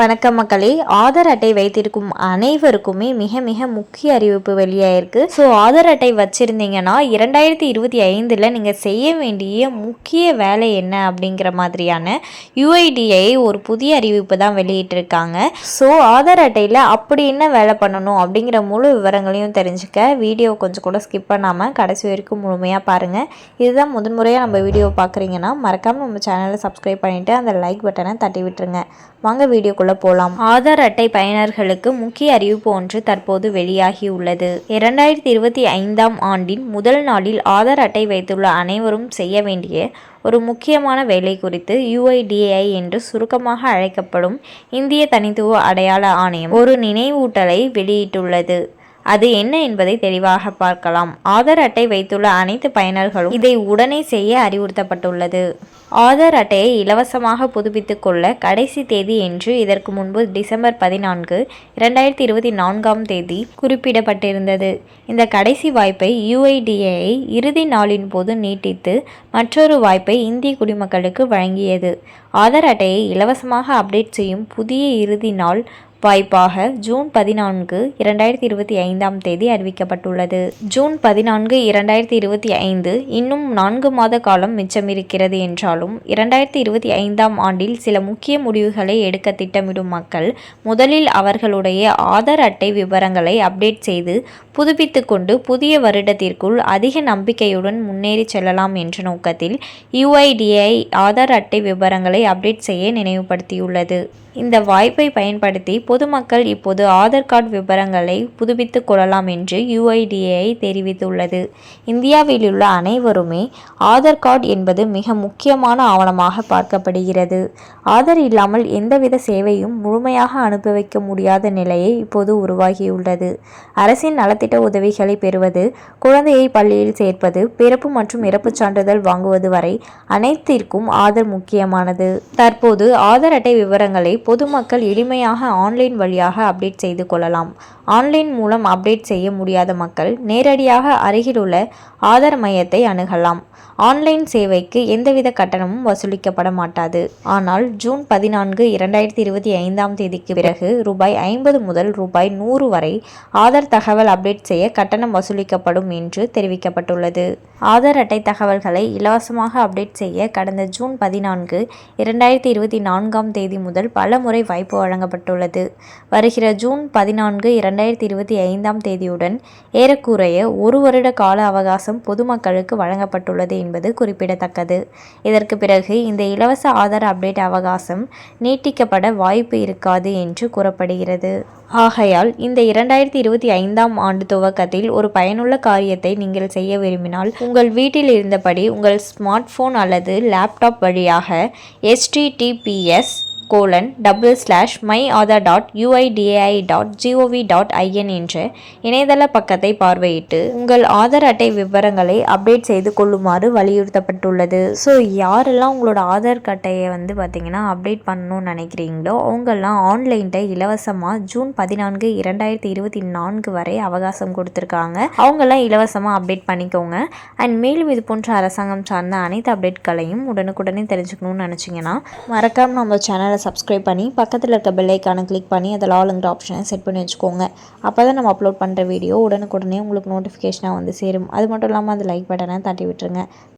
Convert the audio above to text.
வணக்கம் மக்களே. ஆதார் அட்டை வைத்திருக்கும் அனைவருக்குமே மிக மிக முக்கிய அறிவிப்பு வெளியாயிருக்கு ஸோ ஆதார் அட்டை வச்சுருந்தீங்கன்னா இரண்டாயிரத்தி இருபத்தி ஐந்தில் நீங்கள் செய்ய வேண்டிய முக்கிய வேலை என்ன அப்படிங்கிற மாதிரியான யூஐடிஐ ஒரு புதிய அறிவிப்பு தான் வெளியிட்டிருக்காங்க. ஸோ ஆதார் அட்டையில் அப்படி என்ன வேலை பண்ணணும் அப்படிங்கிற முழு விவரங்களையும் தெரிஞ்சுக்க வீடியோ கொஞ்சம் கூட ஸ்கிப் பண்ணாமல் கடைசி வரைக்கும் முழுமையாக பாருங்கள் இதுதான் முதன்முறையாக நம்ம வீடியோ பார்க்குறீங்கன்னா மறக்காமல் நம்ம சேனலை சப்ஸ்கிரைப் பண்ணிவிட்டு அந்த லைக் பட்டனை தட்டி விட்டுருங்க. வாங்க வீடியோக்குள்ளே போலாம் ஆதார் அட்டை பயனர்களுக்கு முக்கிய அறிவிப்பு ஒன்று தற்போது வெளியாகி உள்ளது இரண்டாயிரத்தி இருபத்தி ஐந்தாம் ஆண்டின் முதல் நாளில் ஆதார் அட்டை வைத்துள்ள அனைவரும் செய்ய வேண்டிய ஒரு முக்கியமான வேலை குறித்து யுஐடிஏஐ என்று சுருக்கமாக அழைக்கப்படும் இந்திய தனித்துவ அடையாள ஆணையம் ஒரு நினைவூட்டலை வெளியிட்டுள்ளது. அது என்ன என்பதை தெளிவாக பார்க்கலாம். ஆதார் அட்டை வைத்துள்ள அனைத்து பயனர்களும் இதை உடனே செய்ய அறிவுறுத்தப்பட்டுள்ளது. ஆதார் அட்டையை இலவசமாக புதுப்பித்துக் கொள்ள கடைசி தேதி என்று இதற்கு முன்பு டிசம்பர் பதினான்கு இரண்டாயிரத்தி இருபத்தி நான்காம் தேதி குறிப்பிடப்பட்டிருந்தது. இந்த கடைசி வாய்ப்பை யுஐடிஏஐ இறுதி நாளின் போது நீட்டித்து மற்றொரு வாய்ப்பை இந்திய குடிமக்களுக்கு வழங்கியது. ஆதார் அட்டையை இலவசமாக அப்டேட் செய்யும் புதிய இறுதி நாள் வாய்ப்பாக ஜூன் பதினான்கு இரண்டாயிரத்தி இருபத்தி ஐந்தாம் தேதி அறிவிக்கப்பட்டுள்ளது. ஜூன் பதினான்கு இரண்டாயிரத்தி இருபத்தி ஐந்து இன்னும் நான்கு மாத காலம் மிச்சமிருக்கிறது என்றாலும் இரண்டாயிரத்தி இருபத்தி ஐந்தாம் ஆண்டில் சில முக்கிய முடிவுகளை எடுக்க திட்டமிடும் மக்கள் முதலில் அவர்களுடைய ஆதார் அட்டை விவரங்களை அப்டேட் செய்து புதுப்பித்து கொண்டு புதிய வருடத்திற்குள் அதிக நம்பிக்கையுடன் முன்னேறி செல்லலாம் என்ற நோக்கத்தில் யுஐடிஐ ஆதார் அட்டை விவரங்களை அப்டேட் செய்ய நினைவுபடுத்தியுள்ளது. இந்த வாய்ப்பை பயன்படுத்தி பொதுமக்கள் இப்போது ஆதார் கார்டு விவரங்களை புதுப்பித்துக் கொள்ளலாம் என்று யுஐடிஏஐ தெரிவித்துள்ளது. இந்தியாவில் உள்ள அனைவருமே ஆதார் கார்டு என்பது மிக முக்கியமான ஆவணமாக பார்க்கப்படுகிறது. ஆதார் இல்லாமல் எந்தவித சேவையும் முழுமையாக அனுப்பி வைக்க முடியாத நிலையை இப்போது உருவாகியுள்ளது. அரசின் நலத்திட்ட உதவிகளை பெறுவது குழந்தையை பள்ளியில் சேர்ப்பது பிறப்பு மற்றும் இறப்புச் சான்றிதழ் வாங்குவது வரை அனைத்திற்கும் ஆதார் முக்கியமானது. தற்போது ஆதார் அட்டை விவரங்களை பொதுமக்கள் எளிமையாக ஆன்லைன் வழியாக அப்டேட் செய்து கொள்ளலாம். ஆன்லைன் மூலம் அப்டேட் செய்ய முடியாத மக்கள் நேரடியாக அருகிலுள்ள ஆதார் மையத்தை அணுகலாம். ஆன்லைன் சேவைக்கு எந்தவித கட்டணமும் வசூலிக்கப்பட மாட்டாது. ஆனால் ஜூன் பதினான்கு இரண்டாயிரத்தி இருபத்தி ஐந்தாம் தேதிக்கு பிறகு ரூபாய் ஐம்பது முதல் ரூபாய் நூறு வரை ஆதார் தகவல் அப்டேட் செய்ய கட்டணம் வசூலிக்கப்படும் என்று தெரிவிக்கப்பட்டுள்ளது. ஆதார் அட்டை தகவல்களை இலவசமாக அப்டேட் செய்ய கடந்த ஜூன் பதினான்கு இரண்டாயிரத்தி இருபத்தி நான்காம் தேதி முதல் பல முறை வாய்ப்பு வழங்கப்பட்டுள்ளது. வருகிற ஜூன் பதினான்கு இரண்டாயிரத்தி இருபத்தி ஐந்தாம் தேதியுடன் ஏறக்குறைய ஒரு வருட கால அவகாசம் பொதுமக்களுக்கு வழங்கப்பட்டுள்ளது என்பது குறிப்பிடத்தக்கது. இதற்கு பிறகு இந்த இலவச ஆதார் அப்டேட் அவகாசம் நீட்டிக்கப்பட வாய்ப்பு இருக்காது என்று கூறப்படுகிறது. ஆகையால் இந்த இரண்டாயிரத்தி இருபத்தி ஐந்தாம் ஆண்டு துவக்கத்தில் ஒரு பயனுள்ள காரியத்தை நீங்கள் செய்ய விரும்பினால் உங்கள் வீட்டில் இருந்தபடி உங்கள் ஸ்மார்ட் ஃபோன் அல்லது லேப்டாப் வழியாக HTTPS colon double slash my Aadhaar dot UIDAI dot GOV dot IN என்ற இணையதள பக்கத்தை பார்வையிட்டு உங்கள் ஆதார் அட்டை விவரங்களை அப்டேட் செய்து கொள்ளுமாறு வலியுறுத்தப்பட்டுள்ளது. ஸோ யாரெல்லாம் உங்களோட ஆதார் அட்டையை வந்து பார்த்தீங்கன்னா அப்டேட் பண்ணணும்னு நினைக்கிறீங்களோ அவங்கெல்லாம் ஆன்லைனில் இலவசமாக ஜூன் பதினான்கு இரண்டாயிரத்தி இருபத்தி நான்கு வரை அவகாசம் கொடுத்துருக்காங்க. அவங்கெல்லாம் இலவசமாக அப்டேட் பண்ணிக்கோங்க. அண்ட் மேலும் இது போன்ற அரசாங்கம் சார்ந்த அனைத்து அப்டேட்களையும் உடனுக்குடனே தெரிஞ்சுக்கணும்னு நினச்சிங்கன்னா மறக்காமல் நம்ம சேனலை சப்ஸ்கிரைப் பண்ணி பக்கத்தில் இருக்க பெல்லைக்கான கிளிக் பண்ணி அதில் ஆளுங்கிற ஆப்ஷனை செட் பண்ணி வச்சுக்கோங்க. அப்போ தான் நம்ம அப்லோட் பண்ணுற வீடியோ உடனுக்குடனே உங்களுக்கு நோட்டிஃபிகேஷனாக வந்து சேரும். அது மட்டும் இல்லாமல் அந்த லைக் பட்டனை தட்டி விட்டுருங்க.